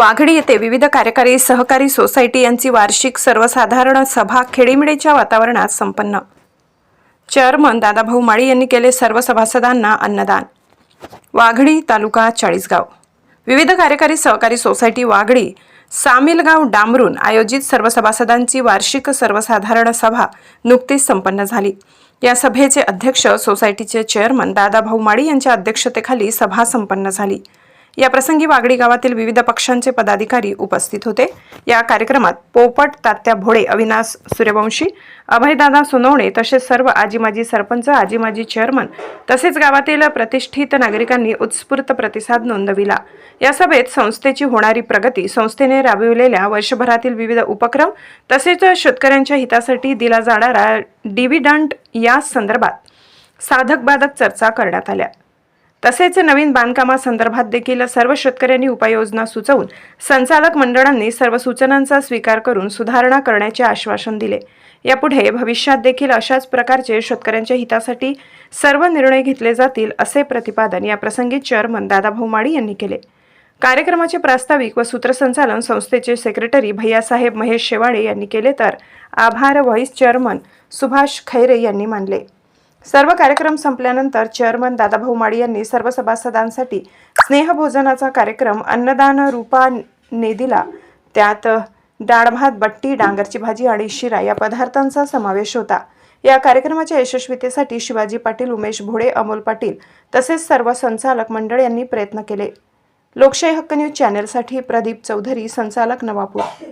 वाघडी येथे विविध कार्यकारी सहकारी सोसायटी यांची वार्षिक सर्वसाधारण सभा खेडीमेडीच्या वातावरणात संपन्न. चेअरमन दादाभाऊ माळी यांनी केले सर्व सभासदांना अन्नदान. वाघडी तालुका चाळीसगाव. विविध कार्यकारी सहकारी सोसायटी वाघडी सामीलगाव डांबरून आयोजित सर्व सभासदांची वार्षिक सर्वसाधारण सभा नुकतीच संपन्न झाली. या सभेचे अध्यक्ष सोसायटीचे चेअरमन दादाभाऊ माळी यांच्या अध्यक्षतेखाली सभा संपन्न झाली. या प्रसंगी वागडी गावातील विविध पक्षांचे पदाधिकारी उपस्थित होते. या कार्यक्रमात पोपट तात्या भोळे अविनाश सूर्यवंशी अभयदादा सोनवणे तसेच सर्व आजी माजी सरपंच आजी माजी चेअरमन तसेच गावातील प्रतिष्ठित नागरिकांनी उत्स्फूर्त प्रतिसाद नोंदविला. या सभेत संस्थेची होणारी प्रगती संस्थेने राबविलेल्या वर्षभरातील विविध उपक्रम तसेच शेतकऱ्यांच्या हितासाठी दिला जाणारा डिव्हिडंट या संदर्भात साधक बाधक चर्चा करण्यात आल्या. तसेच नवीन बांधकामासंदर्भात देखील सर्व शेतकऱ्यांनी उपाययोजना सुचवून संचालक मंडळांनी सर्व सूचनांचा स्वीकार करून सुधारणा करण्याचे आश्वासन दिले. यापुढे भविष्यात देखील अशाच प्रकारचे शेतकऱ्यांच्या हितासाठी सर्व निर्णय घेतले जातील असे प्रतिपादन या प्रसंगी चेअरमन दादाभाऊ माळी यांनी केले. कार्यक्रमाचे प्रास्ताविक व सूत्रसंचालन संस्थेचे सेक्रेटरी भैयासाहेब महेश शेवाळे यांनी केले तर आभार व्हाईस चेअरमन सुभाष खैरे यांनी मानले. सर्व कार्यक्रम संपल्यानंतर चेअरमन दादाभाऊ माळी यांनी सर्व सभासदांसाठी स्नेहभोजनाचा कार्यक्रम अन्नदान रूपा दिला त्यात डाळ भात बट्टी डांगरची भाजी आणि शिरा या पदार्थांचा समावेश होता. या कार्यक्रमाच्या यशस्वीतेसाठी शिवाजी पाटील उमेश भोळे अमोल पाटील तसेच सर्व संचालक मंडळ यांनी प्रयत्न केले. लोकशाही हक्क न्यूज चॅनेलसाठी प्रदीप चौधरी संचालक नवापूर.